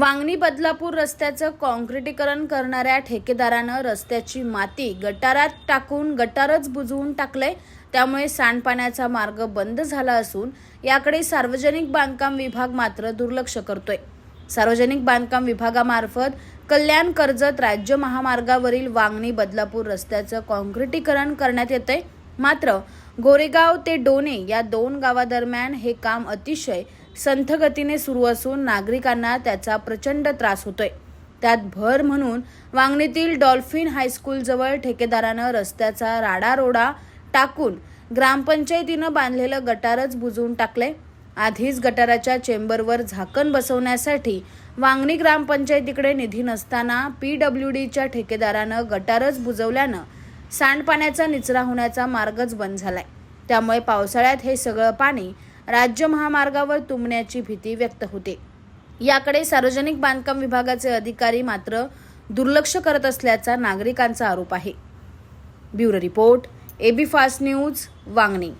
वांगणी बदलापूर रस्त्याचं काँक्रिटीकरण करणाऱ्या ठेकेदारानं रस्त्याची माती गटारात टाकून गटारच बुजवून टाकलंय. त्यामुळे सांडपाण्याचा मार्ग बंद झाला असून याकडे सार्वजनिक बांधकाम विभाग मात्र दुर्लक्ष करतोय. सार्वजनिक बांधकाम विभागामार्फत कल्याण कर्जत राज्य महामार्गावरील वांगणी बदलापूर रस्त्याचं काँक्रिटीकरण करण्यात येतंय. मात्र गोरेगाव ते डोणे या दोन गावादरम्यान हे काम अतिशय संथगतीने सुरू असून नागरिकांना त्याचा प्रचंड त्रास होतोय. त्यात भर म्हणून वांगणीतील डॉल्फिन हायस्कूलजवळ ठेकेदारानं रस्त्याचा राडारोडा टाकून ग्रामपंचायतीनं बांधलेलं गटारच बुजवून टाकले आधीच गटाराच्या चेंबरवर झाकण बसवण्यासाठी वांगणी ग्रामपंचायतीकडे निधी नसताना पी डब्ल्यू डीच्या ठेकेदारानं गटारच बुजवल्यानं सांडपाण्याचा निचरा होण्याचा मार्गच बंद झालाय. त्यामुळे पावसाळ्यात हे सगळं पाणी राज्य महामार्गावर तुंबण्याची भीती व्यक्त होते. याकडे सार्वजनिक बांधकाम विभागाचे अधिकारी मात्र दुर्लक्ष करत असल्याचा नागरिकांचा आरोप आहे. Bureau report AB fast news Vangani.